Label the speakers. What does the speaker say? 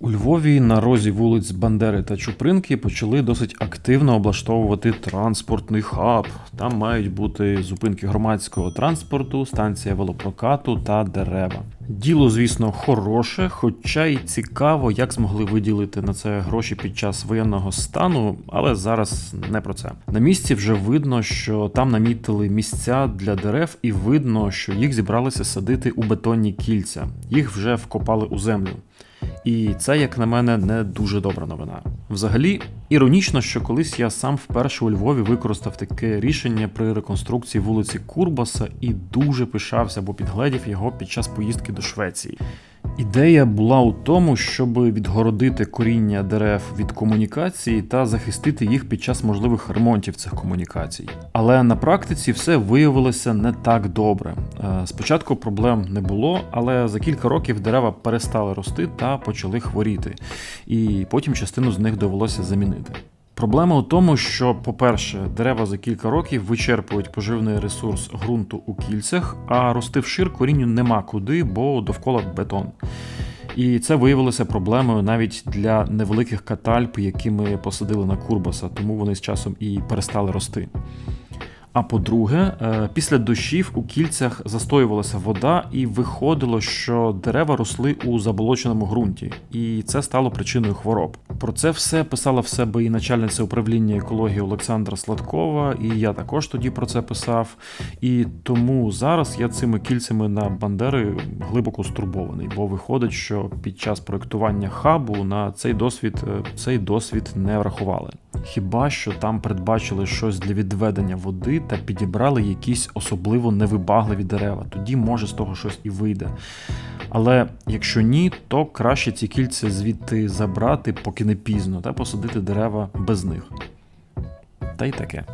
Speaker 1: У Львові на розі вулиць Бандери та Чупринки почали досить активно облаштовувати транспортний хаб. Там мають бути зупинки громадського транспорту, станція велопрокату та дерева. Діло, звісно, хороше, хоча й цікаво, як змогли виділити на це гроші під час воєнного стану, але зараз не про це. На місці вже видно, що там намітили місця для дерев, і видно, що їх зібралися садити у бетонні кільця. Їх вже вкопали у землю. І це, як на мене, не дуже добра новина. Взагалі, іронічно, що колись я сам вперше у Львові використав таке рішення при реконструкції вулиці Курбаса і дуже пишався, бо підгледів його під час поїздки до Швеції. Ідея була у тому, щоб відгородити коріння дерев від комунікації та захистити їх під час можливих ремонтів цих комунікацій. Але на практиці все виявилося не так добре. Е, Спочатку проблем не було, але за кілька років дерева перестали рости та почали хворіти, і потім частину з них довелося замінити. Проблема у тому, що, по-перше, дерева за кілька років вичерпують поживний ресурс ґрунту у кільцях, а рости вшир корінню нема куди, бо довкола бетон. І це виявилося проблемою навіть для невеликих катальп, які ми посадили на Курбаса, тому вони з часом і перестали рости. А по-друге, е, після дощів у кільцях застоювалася вода, і виходило, що дерева росли у заболоченому ґрунті, і це стало причиною хвороб. Про це все писала в себе і начальниця управління екології Олександра Сладкова, і я також тоді про це писав. І тому зараз я цими кільцями на Бандери глибоко стурбований, бо виходить, що під час проектування хабу на цей досвід е, цей досвід не врахували. Хіба що там передбачили щось для відведення води та підібрали якісь особливо невибагливі дерева, тоді може з того щось і вийде. Але якщо ні, то краще ці кільця звідти забрати, поки не пізно, та посадити дерева без них. Та й таке.